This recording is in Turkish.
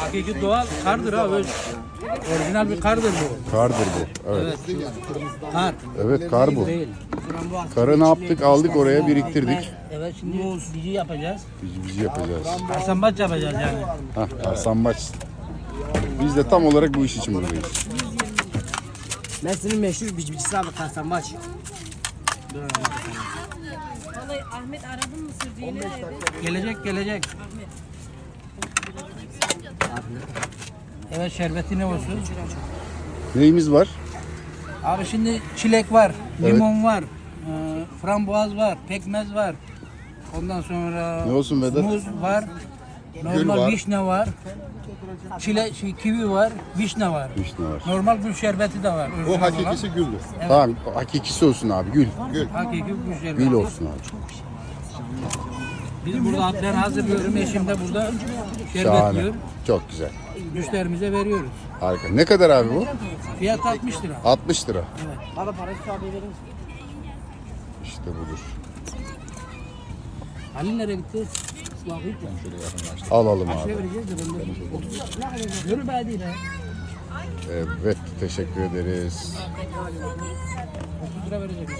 Hakiki doğal kardır ha. Öz. Orijinal bir kardır bu. Kardır bu. Evet. Evet. Kar. Evet kar bu. Değil. Karı ne yaptık? Aldık oraya biriktirdik. Evet şimdi bici yapacağız. Bizi bizi yapacağız. Arsambaç yapacağız yani. Hah Arsambaç. Biz de tam olarak bu iş için buradayız. Mersin'in meşhur bicbicisi abi Kastamonu'ç. Vallahi Ahmet aradın mı evet. Gelecek gelecek. Evet şerbeti ne olsun? Neyimiz var? Abi şimdi çilek var, limon var, e, frambuaz var, pekmez var. Ondan sonra Ne olsun Vedat? muz var, normal var. vişne var. Çile, şey, kivi var, vişne var. Vişne var. Normal gül şerbeti de var. O orijinal hakikisi güldür. Tamam hakikisi olsun abi gül. olan. Hakiki gül şerbeti. Gül olsun abi. Biz burada ben hazırlıyorum, eşim de burada şerbet Şahane. yiyor. Çok güzel. Müşterimize veriyoruz. Harika. Ne kadar abi bu? Fiyat 60 lira. 60 lira. Baba parası abi verir misin? İşte budur. Halil nereye gitti? Alalım Ne abi. vereceğiz de ben de. Yürü be değil ha. Evet teşekkür ederiz. 30 lira vereceğiz.